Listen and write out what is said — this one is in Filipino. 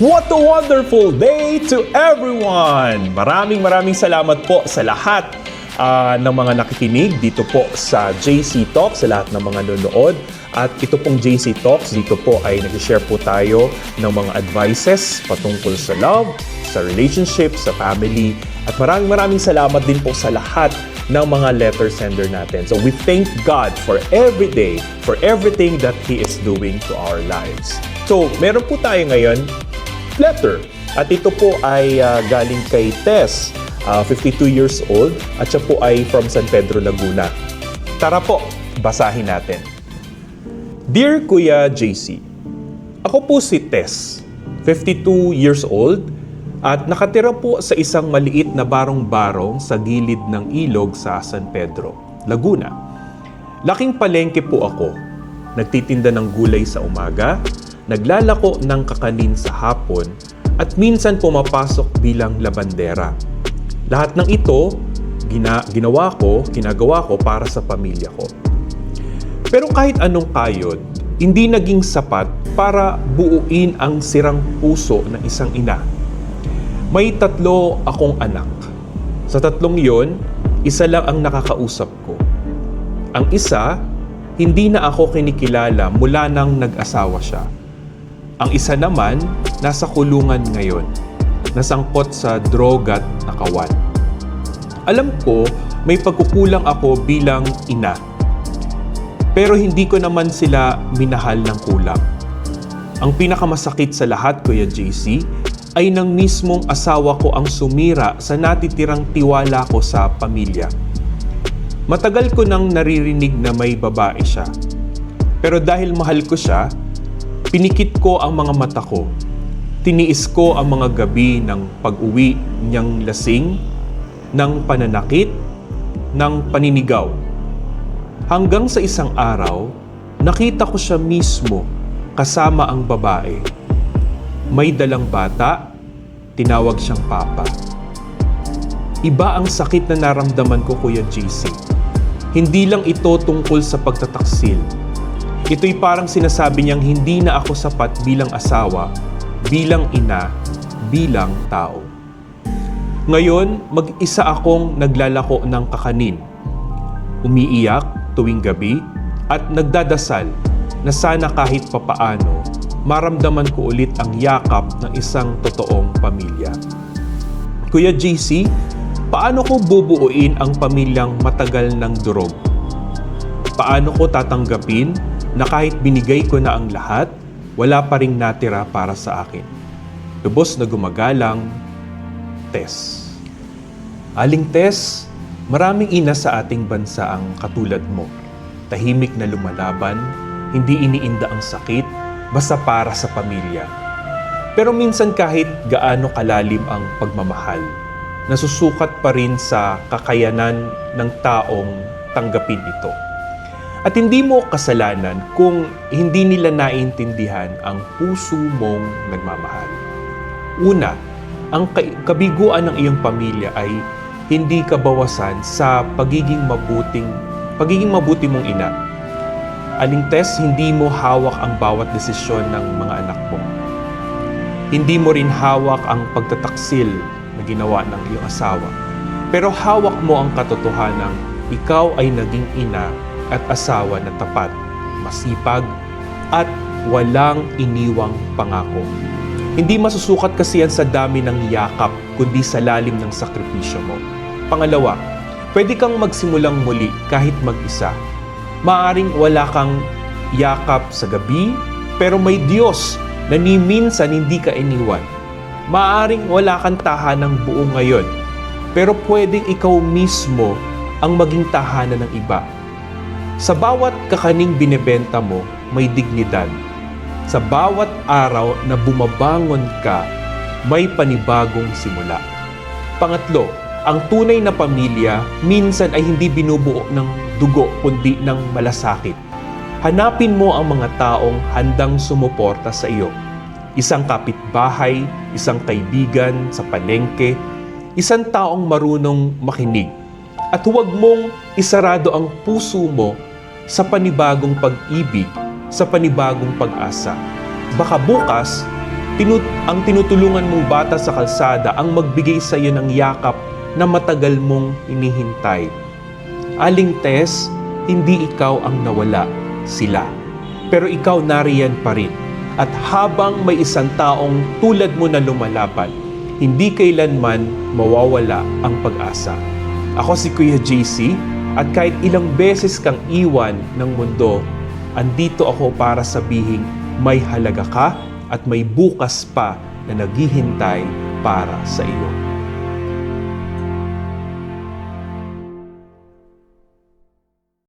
What a wonderful day to everyone! Maraming maraming salamat po sa lahat ah, ng mga nakikinig dito po sa JC Talks, sa lahat ng mga nanonood. At ito pong JC Talks, dito po ay nag-share po tayo ng mga advices patungkol sa love, sa relationship, sa family. At maraming maraming salamat din po sa lahat ng mga letter sender natin. So we thank God for every day, for everything that He is doing to our lives. So meron po tayo ngayon letter. At ito po ay ah, galing kay Tess, ah, 52 years old, at siya po ay from San Pedro, Laguna. Tara po, basahin natin. Dear Kuya JC, ako po si Tess, 52 years old, at nakatira po sa isang maliit na barong-barong sa gilid ng ilog sa San Pedro, Laguna. Laking palengke po ako. Nagtitinda ng gulay sa umaga, naglalako ng kakanin sa hapon, at minsan pumapasok bilang labandera. Lahat ng ito, gina- ginawa ko, ginagawa ko para sa pamilya ko. Pero kahit anong kayod, hindi naging sapat para buuin ang sirang puso ng isang ina. May tatlo akong anak. Sa tatlong yon, isa lang ang nakakausap ko. Ang isa, hindi na ako kinikilala mula nang nag-asawa siya. Ang isa naman, nasa kulungan ngayon. Nasangkot sa drogat nakawan. Alam ko, may pagkukulang ako bilang ina. Pero hindi ko naman sila minahal ng kulang. Ang pinakamasakit sa lahat, Kuya JC, ay nang mismong asawa ko ang sumira sa natitirang tiwala ko sa pamilya. Matagal ko nang naririnig na may babae siya. Pero dahil mahal ko siya, pinikit ko ang mga mata ko. Tiniis ko ang mga gabi ng pag-uwi niyang lasing, ng pananakit, ng paninigaw. Hanggang sa isang araw, nakita ko siya mismo kasama ang babae. May dalang bata, tinawag siyang papa. Iba ang sakit na naramdaman ko, Kuya JC. Hindi lang ito tungkol sa pagtataksil. Ito'y parang sinasabi niyang hindi na ako sapat bilang asawa, bilang ina, bilang tao. Ngayon, mag-isa akong naglalako ng kakanin. Umiiyak tuwing gabi at nagdadasal na sana kahit papaano maramdaman ko ulit ang yakap ng isang totoong pamilya. Kuya JC, paano ko bubuuin ang pamilyang matagal ng durog? Paano ko tatanggapin na kahit binigay ko na ang lahat, wala pa ring natira para sa akin? Lubos na gumagalang, Tess. Aling Tess, maraming ina sa ating bansa ang katulad mo. Tahimik na lumalaban, hindi iniinda ang sakit, basta para sa pamilya. Pero minsan kahit gaano kalalim ang pagmamahal, nasusukat pa rin sa kakayanan ng taong tanggapin ito. At hindi mo kasalanan kung hindi nila naintindihan ang puso mong nagmamahal. Una, ang ka- kabiguan ng iyong pamilya ay hindi kabawasan sa pagiging mabuting pagiging mabuti mong ina. Aling Tess, hindi mo hawak ang bawat desisyon ng mga anak mo. Hindi mo rin hawak ang pagtataksil na ginawa ng iyong asawa. Pero hawak mo ang katotohanan ikaw ay naging ina at asawa na tapat, masipag, at walang iniwang pangako. Hindi masusukat kasi yan sa dami ng yakap, kundi sa lalim ng sakripisyo mo. Pangalawa, pwede kang magsimulang muli kahit mag-isa. Maaring wala kang yakap sa gabi, pero may Diyos na ni minsan hindi ka iniwan. Maaring wala kang tahanang buo ngayon, pero pwedeng ikaw mismo ang maging tahanan ng iba. Sa bawat kakaning binebenta mo, may dignidad. Sa bawat araw na bumabangon ka, may panibagong simula. Pangatlo, ang tunay na pamilya minsan ay hindi binubuo ng dugo kundi ng malasakit. Hanapin mo ang mga taong handang sumuporta sa iyo. Isang kapitbahay, isang kaibigan sa palengke, isang taong marunong makinig. At huwag mong isarado ang puso mo sa panibagong pag-ibig, sa panibagong pag-asa. Baka bukas, tinut ang tinutulungan mong bata sa kalsada ang magbigay sa iyo ng yakap na matagal mong hinihintay. Aling Tess, hindi ikaw ang nawala, sila. Pero ikaw nariyan pa rin. At habang may isang taong tulad mo na lumalaban, hindi kailanman mawawala ang pag-asa. Ako si Kuya JC at kahit ilang beses kang iwan ng mundo, andito ako para sabihing may halaga ka at may bukas pa na naghihintay para sa iyo.